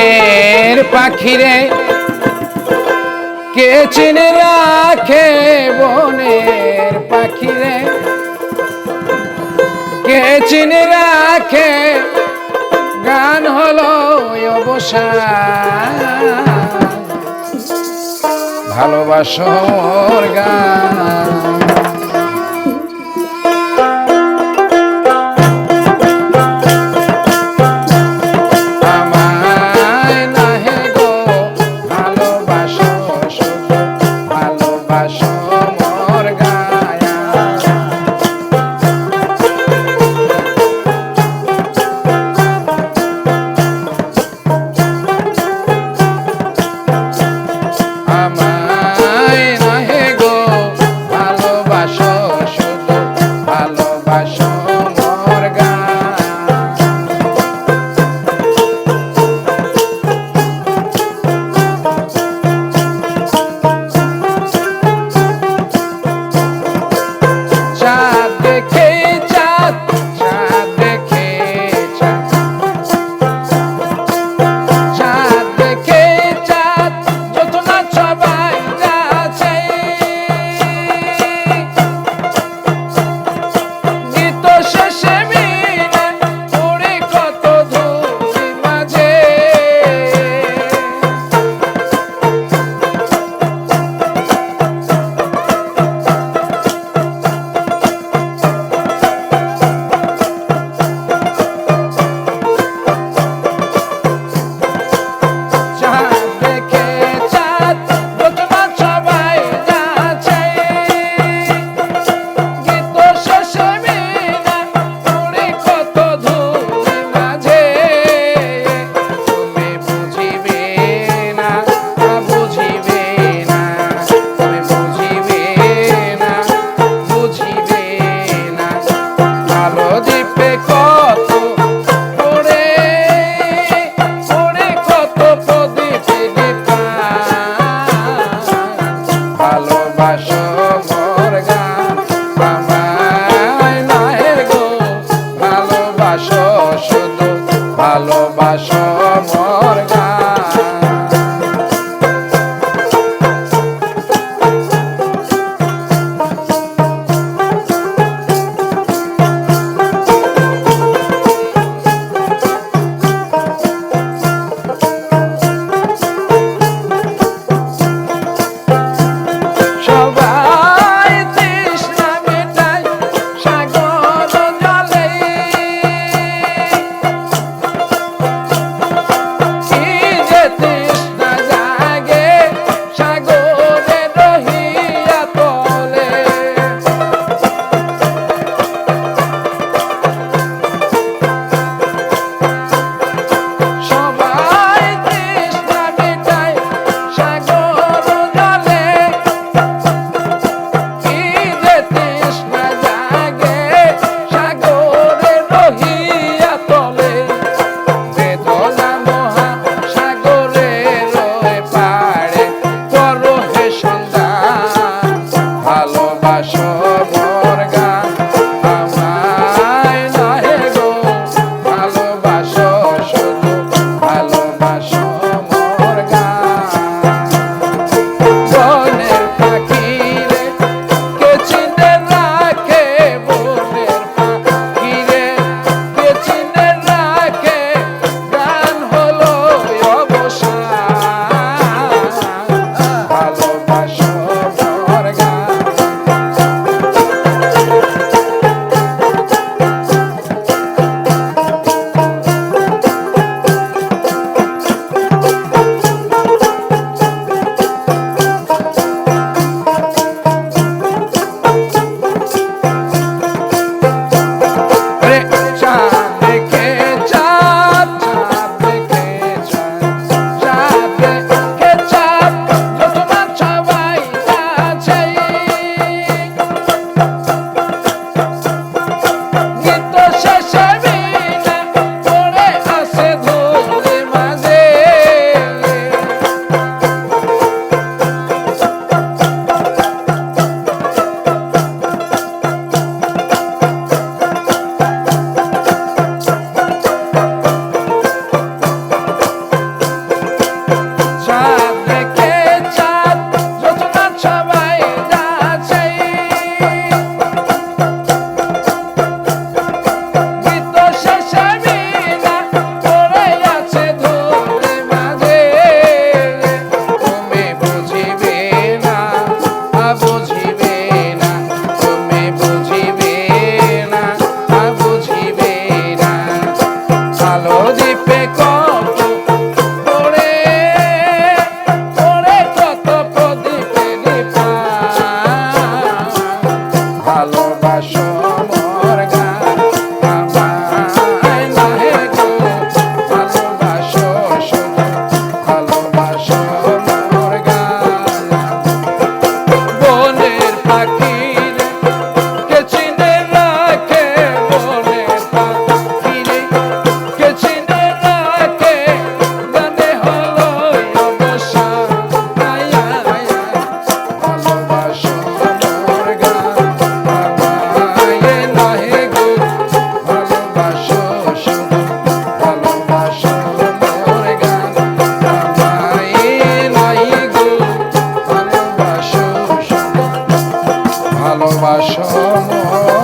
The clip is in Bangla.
মনের পাখিরে কে চিনে রাখে বনের পাখিরে? কে চিনে রাখে? গান হলো অবসান। ভালোবাসর গান। alô? Oh, oh, oh.